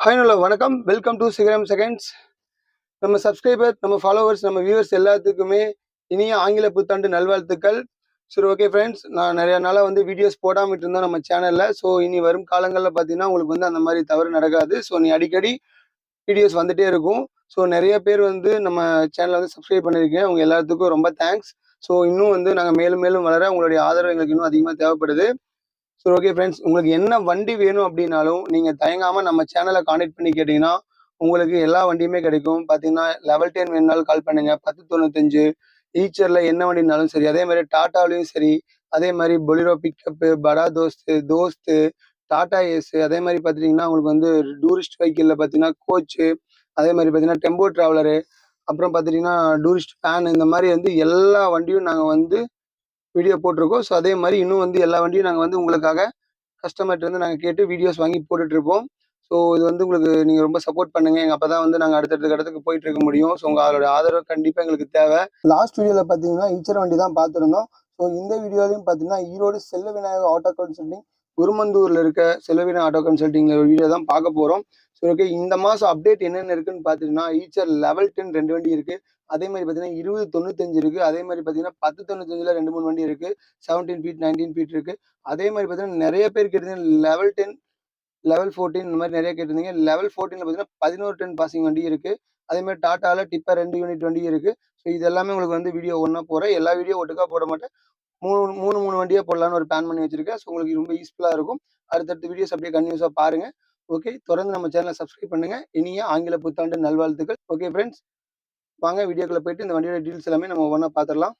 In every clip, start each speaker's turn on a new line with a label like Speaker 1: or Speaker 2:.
Speaker 1: Hi நல்ல வணக்கம். Welcome to Sigaram seconds நம்ம சப்ஸ்கிரைபர் நம்ம ஃபாலோவர்ஸ் நம்ம வியூவர்ஸ் எல்லாத்துக்குமே இனிய ஆங்கில புத்தாண்டு நல்வாழ்த்துக்கள். சரி ஓகே ஃப்ரெண்ட்ஸ் நான் நிறைய நாளாக வந்து வீடியோஸ் போடாமல் இருந்தோம் நம்ம சேனலில் ஸோ இனி வரும் காலங்களில் பார்த்தீங்கன்னா உங்களுக்கு வந்து அந்த மாதிரி தவறு நடக்காது. ஸோ நீ அடிக்கடி வீடியோஸ் வந்துட்டே இருக்கும். ஸோ நிறைய பேர் வந்து நம்ம சேனலை வந்து சப்ஸ்கிரைப் பண்ணியிருக்கேன் அவங்க எல்லாத்துக்கும் ரொம்ப தேங்க்ஸ் ஸோ இன்னும் வந்து நாங்கள் மேலும் மேலும் வளர உங்களுடைய ஆதரவு எங்களுக்கு இன்னும் அதிகமாக தேவைப்படுது. ஸோ ஓகே ஃப்ரெண்ட்ஸ் உங்களுக்கு என்ன வண்டி வேணும் அப்படின்னாலும் நீங்கள் தயங்காமல் நம்ம சேனலை காண்டக்ட் பண்ணி கேட்டிங்கன்னா உங்களுக்கு எல்லா வண்டியுமே கிடைக்கும். பார்த்தீங்கன்னா லெவல் டென் வேணுனாலும் கால் பண்ணுங்கள் பத்து தொண்ணூத்தஞ்சு ஈச்சரில் என்ன வண்டினாலும் சரி அதே மாதிரி டாட்டாவிலையும் சரி அதே மாதிரி பொலிரோ பிக்கப்பு படா தோஸ்து தோஸ்து டாடா ஏஸு அதே மாதிரி பார்த்துட்டிங்கன்னா உங்களுக்கு வந்து டூரிஸ்ட் வெஹிக்கிளில் பார்த்தீங்கன்னா கோச்சு அதே மாதிரி பார்த்தீங்கன்னா டெம்போ ட்ராவலரு அப்புறம் பார்த்துட்டிங்கன்னா டூரிஸ்ட் வேன் இந்த மாதிரி வந்து எல்லா வண்டியும் நாங்கள் வந்து வீடியோ போட்டிருக்கோம். ஸோ அதே மாதிரி இன்னும் வந்து எல்லா வண்டியும் நாங்கள் வந்து உங்களுக்காக கஸ்டமர்கிட்ட வந்து நாங்கள் கேட்டு வீடியோஸ் வாங்கி போட்டுட்ருப்போம் ஸோ இது வந்து உங்களுக்கு நீங்கள் ரொம்ப சப்போர்ட் பண்ணுங்கள் எங்கள் அப்போ தான் வந்து நாங்கள் அடுத்தடுத்த இடத்துக்கு போயிட்டு இருக்க முடியும். ஸோ உங்கள் அதோட ஆதரவு கண்டிப்பாக எங்களுக்கு தேவை. லாஸ்ட் வீடியோவில் பார்த்தீங்கன்னா ஈச்சர் வண்டி தான் பார்த்துருந்தோம் ஸோ இந்த வீடியோலையும் பார்த்தீங்கன்னா ஈரோடு செல்ல விநாயகர் ஆட்டோ கன்சல்டிங் குருமந்தூரில் இருக்க செல்வவினா ஆட்டோ கன்சல்டிங் வீடியோ தான் பார்க்க போகிறோம் ஸோ ஓகே இந்த மாதம் அப்டேட் என்னென்ன இருக்குன்னு பார்த்தீங்கன்னா ஈச்சர் லெவல் டென் ரெண்டு வண்டி இருக்குது அதே மாதிரி பார்த்தீங்கன்னா இருபது தொண்ணூத்தஞ்சு இருக்குது அதே மாதிரி பார்த்தீங்கன்னா பத்து தொண்ணூத்தஞ்சில் ரெண்டு மூணு வண்டி இருக்குது செவன்டீன் ஃபீட் நைன்டீன் ஃபீட் இருக்குது அதே மாதிரி பார்த்தீங்கன்னா நிறைய பேர் கேட்டிருந்தீங்க லெவல் டென் லெவல் ஃபோர்டீன் இந்த மாதிரி நிறைய கேட்டிருந்தீங்க. லெவல் ஃபோர்டீனில் பார்த்தீங்கன்னா பதினோரு டென் பாசிங் வண்டி இருக்குது அதே மாதிரி டாட்டாவில் டிப்பர் ரெண்டு யூனிட் வண்டி இருக்குது ஸோ இது எல்லாமே உங்களுக்கு வந்து வீடியோ ஒன்றா போகிறேன் எல்லா வீடியோ ஒட்டுக்கா போட மாட்டேன். மூணு மூணு மூணு வண்டியாக போடலான்னு ஒரு பிளான் பண்ணி வச்சிருக்கேன். ஸோ உங்களுக்கு ரொம்ப யூஸ்ஃபுல்லாக இருக்கும். அடுத்தடுத்த வீடியோஸ் அப்படியே கன்யூஸாக பாருங்கள் ஓகே தொடர்ந்து நம்ம சேனலை சப்ஸ்கிரைப் பண்ணுங்கள் இனிய ஆங்கில புத்தாண்டு நல்வாழ்த்துக்கள். ஓகே ஃப்ரெண்ட்ஸ் வாங்க வீடியோக்குள்ள போயிட்டு இந்த வண்டியோட டீல்ஸ் எல்லாமே நம்ம ஒன்றா பார்த்துடலாம்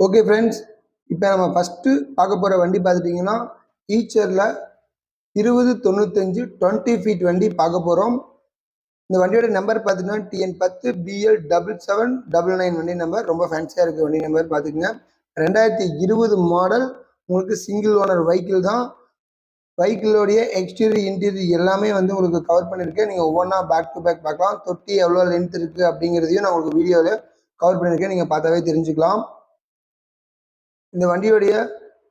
Speaker 1: ஓகே ஃப்ரெண்ட்ஸ் இப்போ நம்ம ஃபஸ்ட்டு பார்க்க போகிற வண்டி பார்த்துட்டிங்கன்னா ஈச்சரில் இருபது தொண்ணூத்தஞ்சு டுவெண்ட்டி ஃபீட் வண்டி பார்க்க போகிறோம் இந்த வண்டியோட நம்பர் பார்த்தீங்கன்னா டிஎன் பத்து PL double seven double nine வண்டி நம்பர் ரொம்ப ஃபேன்சியாக இருக்குது வண்டி நம்பர் பார்த்துக்குங்க. ரெண்டாயிரத்தி இருபது மாடல் உங்களுக்கு சிங்கிள் ஓனர் வெஹிக்கிள் தான். வெஹிக்கிளோடைய எக்ஸ்டீரியர் இன்டீரியர் எல்லாமே வந்து உங்களுக்கு கவர் பண்ணியிருக்கேன் நீங்கள் ஒவ்வொன்றா பேக் டு பேக் பார்க்கலாம். தொட்டி எவ்வளோ லென்த் இருக்குது அப்படிங்கிறதையும் நான் உங்களுக்கு வீடியோவில் கவர் பண்ணியிருக்கேன். நீங்கள் பார்த்தாவே தெரிஞ்சுக்கலாம். இந்த வண்டியோடைய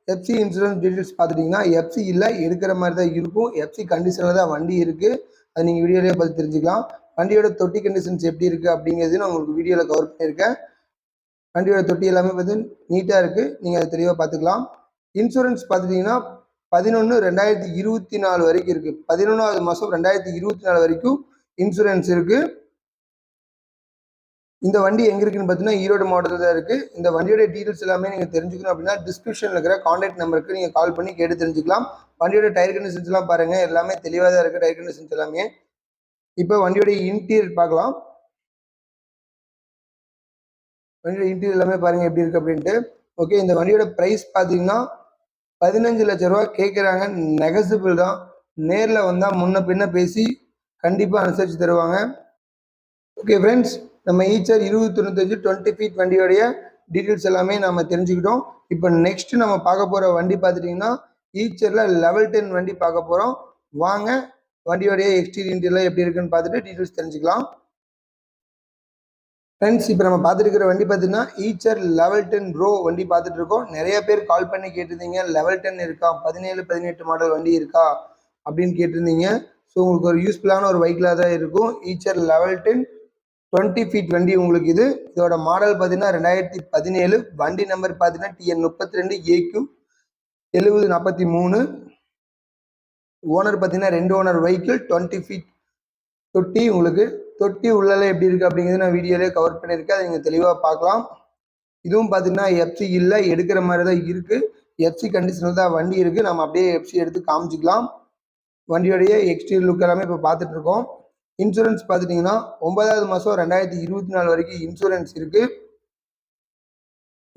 Speaker 1: எஃப்சி இன்சூரன்ஸ் டீட்டெயில்ஸ் பார்த்துட்டிங்கன்னா எஃப்சி இல்லை எடுக்கிற மாதிரி தான் இருக்கும் எஃப்சி கண்டிஷனில் தான் வண்டி இருக்குது அது நீங்கள் வீடியோலேயே பார்த்து தெரிஞ்சுக்கலாம். வண்டியோட தொட்டி கண்டிஷன்ஸ் எப்படி இருக்குது அப்படிங்கிறது நான் உங்களுக்கு வீடியோவில் கவர் பண்ணியிருக்கேன். வண்டியோட தொட்டி எல்லாமே வந்து நீட்டாக இருக்குது நீங்கள் அதை தெளிவாக பார்த்துக்கலாம். இன்சூரன்ஸ் பார்த்துட்டிங்கன்னா பதினொன்று ரெண்டாயிரத்தி இருபத்தி நாலு வரைக்கும் இருக்குது பதினொன்றாவது மாதம் ரெண்டாயிரத்தி இருபத்தி நாலு வரைக்கும் இன்சூரன்ஸ் இருக்குது இந்த வண்டி எங்கே இருக்குன்னு பார்த்தீங்கன்னா ஈரோடு மாவட்டத்தில் தான் இருக்குது இந்த வண்டியோட டீட்டெயில்ஸ் எல்லாமே நீங்கள் தெரிஞ்சுக்கணும் அப்படின்னா டிஸ்கிரிப்ஷனில் இருக்கிற காண்டாக்ட் நம்பருக்கு நீங்கள் கால் பண்ணி கேட்டு தெரிஞ்சுக்கலாம். வண்டியோட டயர் கண்டிஷன்ஸ் எல்லாம் பாருங்கள் எல்லாமே தெளிவாக தான் இருக்குது டயர் கண்டிஷன்ஸ் எல்லாமே. இப்போ வண்டியோட இன்டீரியர் பார்க்கலாம். வண்டியோட இன்டீரியர் எல்லாமே பாருங்கள் எப்படி இருக்குது அப்படின்ட்டு. ஓகே இந்த வண்டியோட ப்ரைஸ் பார்த்தீங்கன்னா பதினஞ்சு லட்ச ரூபா கேட்குறாங்க நெகசிபிள் தான். நேரில் வந்தால் முன்ன பின்ன பேசி கண்டிப்பாக அனுசரித்து தருவாங்க. ஓகே ஃப்ரெண்ட்ஸ் நம்ம ஈச்சர் இருபது தொண்ணூத்தஞ்சு டுவெண்ட்டி ஃபீட் வண்டியோடைய டீட்டெயில்ஸ் எல்லாமே நம்ம தெரிஞ்சுக்கிட்டோம். இப்போ நெக்ஸ்ட் நம்ம பார்க்க போகிற வண்டி பார்த்துட்டிங்கன்னா ஈச்சரில் லெவல் டென் வண்டி பார்க்க போகிறோம் வாங்க வண்டியோடைய எக்ஸ்டீரியர் எல்லாம் எப்படி இருக்குன்னு பார்த்துட்டு டீட்டெயில்ஸ் தெரிஞ்சுக்கலாம். ஃப்ரெண்ட்ஸ் இப்போ நம்ம பார்த்துருக்கிற வண்டி பார்த்தீங்கன்னா ஈச்சர் லெவல் டென் ப்ரோ வண்டி பார்த்துட்டு இருக்கோம். நிறைய பேர் கால் பண்ணி கேட்டிருந்தீங்க லெவல் டென் இருக்கா பதினேழு பதினெட்டு மாடல் வண்டி இருக்கா அப்படின்னு கேட்டிருந்தீங்க. ஸோ உங்களுக்கு ஒரு யூஸ்ஃபுல்லான ஒரு வெஹிக்கிளாக தான் இருக்கும். Eicher level ten twenty feet வண்டி உங்களுக்கு இது. இதோட மாடல் பார்த்தீங்கன்னா ரெண்டாயிரத்தி பதினேழு. வண்டி நம்பர் பார்த்தீங்கன்னா டிஎன் முப்பத்தி ரெண்டு ஏக்யூ எழுபது நாற்பத்தி மூணு ஓனர் பார்த்தீங்கன்னா ரெண்டு ஓனர் வெஹிக்கிள் டுவெண்ட்டி ஃபீட் தொட்டி உங்களுக்கு. தொட்டி உள்ளே எப்படி இருக்குது அப்படிங்கிறது நான் வீடியோலேயே கவர் பண்ணியிருக்கேன். அதை நீங்கள் தெளிவாக பார்க்கலாம். இதுவும் பார்த்தீங்கன்னா எஃப்சி இல்லை எடுக்கிற மாதிரி தான் இருக்குது எஃப்சி கண்டிஷனில் தான் வண்டி இருக்குது நம்ம அப்படியே எஃப்சி எடுத்து காமிச்சிக்கலாம். வண்டியோடைய எக்ஸ்டீரியர் லுக் எல்லாமே இப்போ பார்த்துட்ருக்கோம் இன்சூரன்ஸ் பார்த்துட்டிங்கன்னா ஒன்பதாவது மாதம் ரெண்டாயிரத்தி இருபத்தி நாலு வரைக்கும் இன்சூரன்ஸ் இருக்குது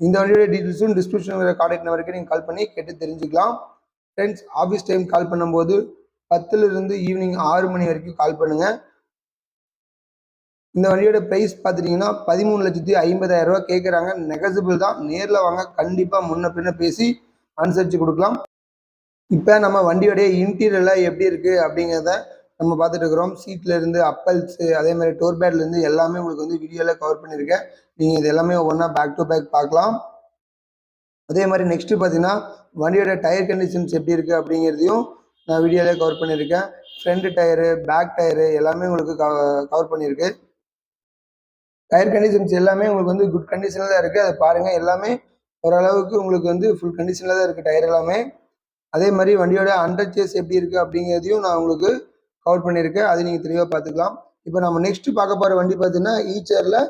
Speaker 1: இந்த வண்டியோட டீட்டெயில்ஸும் டிஸ்கிரிப்ஷனில் காண்டாக்ட் நம்பருக்கு நீங்கள் கால் பண்ணி கேட்டு தெரிஞ்சுக்கலாம். ஃப்ரெண்ட்ஸ் ஆஃபீஸ் டைம் கால் பண்ணும்போது பத்துலேருந்து ஈவினிங் ஆறு மணி வரைக்கும் கால் பண்ணுங்கள் இந்த வண்டியோட ப்ரைஸ் பார்த்துட்டிங்கன்னா பதிமூணு லட்சத்தி ஐம்பதாயிரம் ரூபா கேட்குறாங்க நெகசிபிள் தான். நேரில் வாங்க கண்டிப்பாக முன்ன பின்ன பேசி அனுசரித்து கொடுக்கலாம். இப்போ நம்ம வண்டியோடைய இன்டீரியரில் எப்படி இருக்குது அப்படிங்கிறத நம்ம பார்த்துட்டு இருக்கிறோம் சீட்ல இருந்து அப்பல்ஸு அதே மாதிரி டோர் பேட்லேருந்து எல்லாமே உங்களுக்கு வந்து வீடியோவில் கவர் பண்ணியிருக்கேன். நீங்கள் இது எல்லாமே ஒவ்வொன்றா பேக் டு பேக் பார்க்கலாம். அதே மாதிரி நெக்ஸ்ட்டு பார்த்தீங்கன்னா வண்டியோட டயர் கண்டிஷன்ஸ் எப்படி இருக்குது அப்படிங்கிறதையும் நான் வீடியோவில் கவர் பண்ணியிருக்கேன். ஃப்ரண்ட் டயரு பேக் டயரு எல்லாமே உங்களுக்கு கவர் பண்ணியிருக்கு. டயர் கண்டிஷன்ஸ் எல்லாமே உங்களுக்கு வந்து குட் கண்டிஷனில் தான் இருக்குது அதை பாருங்கள் எல்லாமே ஓரளவுக்கு உங்களுக்கு வந்து ஃபுல் கண்டிஷனில் தான் இருக்குது டயர் எல்லாமே. அதே மாதிரி வண்டியோட அண்டர் சேஸ் எப்படி இருக்குது அப்படிங்கிறதையும் நான் உங்களுக்கு கவர் பண்ணியிருக்கேன் அதை நீங்கள் தெளிவாக பார்த்துக்கலாம். இப்போ நம்ம நெக்ஸ்ட் பார்க்க போகிற வண்டி பார்த்தீங்கன்னா ஈச்சரில்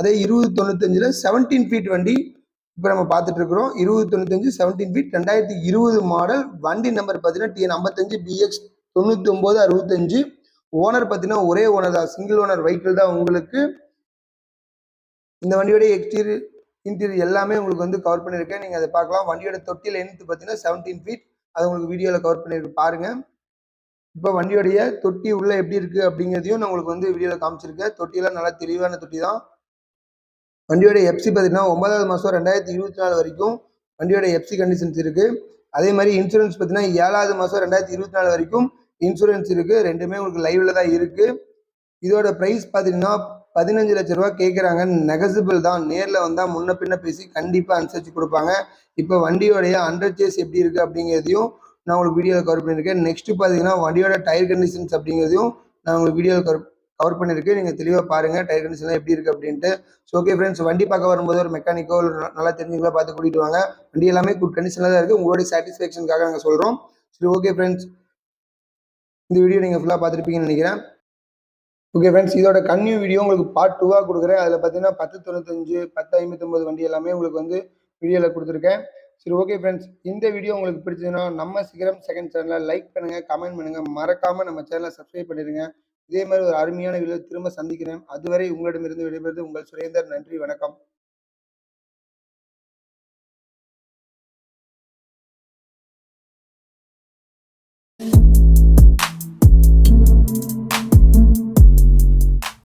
Speaker 1: அதே இருபது தொண்ணூத்தஞ்சில் செவன்டீன் ஃபீட் வண்டி இப்போ நம்ம பார்த்துட்டு இருக்கிறோம். இருபது தொண்ணூத்தஞ்சு செவன்டீன் ஃபீட் ரெண்டாயிரத்தி இருபது மாடல் வண்டி நம்பர் பார்த்தீங்கன்னா டிஎன் ஐம்பத்தஞ்சு பிஎக்ஸ் தொண்ணூத்தொம்போது அறுபத்தஞ்சு. ஓனர் பார்த்தீங்கன்னா ஒரே ஓனர் தான். சிங்கிள் ஓனர் வெஹிக்கிள் தான் உங்களுக்கு இந்த வண்டியோட எக்ஸ்டீரியர் இன்டீரியர் எல்லாமே உங்களுக்கு வந்து கவர் பண்ணியிருக்கேன். நீங்கள் அதை பார்க்கலாம். வண்டியோட தொட்டியில் லென்த் பார்த்தீங்கன்னா செவன்டீன் ஃபீட் அது உங்களுக்கு வீடியோவில் கவர் பண்ணியிருக்கு. பாருங்கள் இப்போ வண்டியோடைய தொட்டி உள்ள எப்படி இருக்குது அப்படிங்கிறதையும் நான் உங்களுக்கு வந்து வீடியோவில் காமிச்சிருக்கேன். தொட்டியெல்லாம் நல்லா தெளிவான தொட்டி தான் வண்டியோடைய எஃப்சி பார்த்தீங்கன்னா ஒன்பதாவது மாதம் ரெண்டாயிரத்தி இருபத்தி நாலு வரைக்கும் வண்டியோட எஃப்சி கண்டிஷன்ஸ் இருக்குது அதே மாதிரி இன்சூரன்ஸ் பார்த்தீங்கன்னா ஏழாவது மாதம் ரெண்டாயிரத்தி இருபத்தி நாலு வரைக்கும் இன்சூரன்ஸ் இருக்குது ரெண்டுமே உங்களுக்கு லைவில் தான் இருக்குது இதோட ப்ரைஸ் பார்த்தீங்கன்னா பதினஞ்சு லட்ச ரூபா கேட்குறாங்க நெகசிபிள் தான். நேரில் வந்தால் முன்ன பின்ன பேசி கண்டிப்பாக அனுசரித்து கொடுப்பாங்க. இப்போ வண்டியோடைய அண்டர் சேஸ் எப்படி இருக்குது அப்படிங்கிறதையும் நான் உங்களுக்கு வீடியோவில் கவர் பண்ணியிருக்கேன். நெக்ஸ்ட்டு பார்த்தீங்கன்னா வண்டியோட டயர் கண்டிஷன்ஸ் அப்படிங்கிறதையும் நான் உங்களுக்கு வீடியோவில் கவர் கவர் பண்ணியிருக்கேன். நீங்கள் தெளிவாக பாருங்கள் டயர் கண்டிஷன்லாம் எப்படி இருக்குது அப்படின்ட்டு. ஸோ ஓகே ஃப்ரெண்ட்ஸ் வண்டி பார்க்க வரும்போது ஒரு மெக்கானிக்கோ ஒரு நல்லா தெரிஞ்சுக்கலாம் பார்த்து கூட்டிகிட்டு வாங்க. வண்டி எல்லாமே குட் கண்டிஷனில் தான் இருக்குது உங்களுடைய சாட்டிஸ்ஃபேக்ஷனுக்காக நாங்கள் சொல்கிறோம் சரி ஓகே ஃப்ரெண்ட்ஸ் இந்த வீடியோ நீங்கள் ஃபுல்லாக பார்த்துருப்பீங்கன்னு நினைக்கிறேன். ஓகே ஃப்ரெண்ட்ஸ் இதோட கன்னியூ வீடியோ உங்களுக்கு பார்ட் டூவாக கொடுக்குறேன். அதில் பார்த்தீங்கன்னா பத்து தொண்ணூத்தஞ்சு பத்து ஐம்பத்தொம்பது வண்டி எல்லாமே உங்களுக்கு வந்து வீடியோவில் கொடுத்துருக்கேன். சரி ஓகே ஃப்ரெண்ட்ஸ் இந்த வீடியோ உங்களுக்கு பிடிச்சதுன்னா நம்ம சிகரம் செகண்ட் சேனலை லைக் பண்ணுங்கள் கமெண்ட் பண்ணுங்கள் மறக்காமல் நம்ம சேனலை சப்ஸ்கிரைப் பண்ணிடுங்க. இதே மாதிரி ஒரு அருமையான வீடியோ திரும்ப சந்திக்கிறேன். அதுவரை உங்களிடமிருந்து விடைபெறுவது உங்கள் சுரேந்தர். நன்றி வணக்கம்.